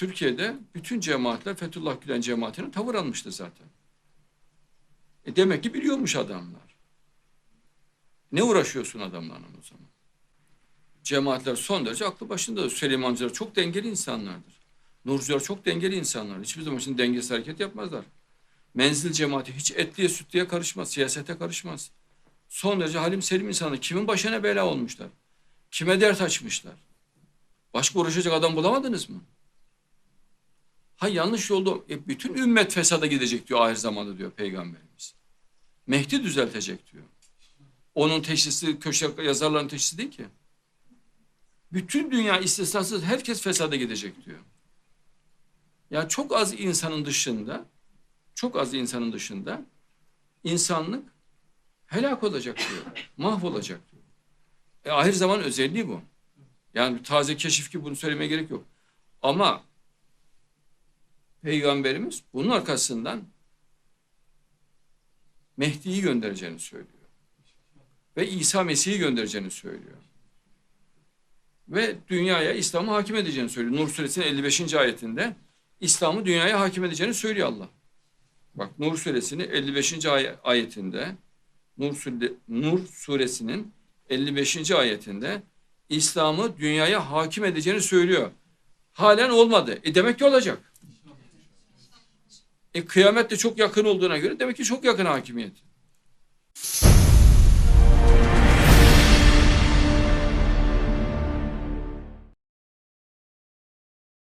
Türkiye'de bütün cemaatler Fethullah Gülen cemaatine tavır almıştı zaten. E demek ki biliyormuş adamlar. Ne uğraşıyorsun adamlarla o zaman? Cemaatler son derece aklı başında. Süleymancılar çok dengeli insanlardır. Nurcular çok dengeli insanlar. Hiçbir zaman için dengesiz hareket yapmazlar. Menzil cemaati hiç etliye sütlüye karışmaz, siyasete karışmaz. Son derece halim selim insanlar. Kimin başına bela olmuşlar? Kime dert açmışlar? Başka uğraşacak adam bulamadınız mı? Ha yanlış yolda e, bütün ümmet fesada gidecek diyor ahir zamanda diyor peygamberimiz. Mehdi düzeltecek diyor. Onun teşhisi köşe yazarların teşhisi değil ki. Bütün dünya istisnasız herkes fesada gidecek diyor. Yani çok az insanın dışında çok az insanın dışında insanlık helak olacak diyor. Mahvolacak diyor. E, ahir zaman özelliği bu. Yani taze keşif ki bunu söylemeye gerek yok. Ama Peygamberimiz bunun arkasından Mehdi'yi göndereceğini söylüyor. Ve İsa Mesih'i göndereceğini söylüyor. Ve dünyaya İslam'ı hakim edeceğini söylüyor. Nur suresinin 55. ayetinde İslam'ı dünyaya hakim edeceğini söylüyor Allah. Bak Nur suresinin 55. ay- ayetinde Nur, sure, Nur suresinin 55. ayetinde İslam'ı dünyaya hakim edeceğini söylüyor. Halen olmadı. E demek ki olacak. E kıyamet de çok yakın olduğuna göre demek ki çok yakın hakimiyet.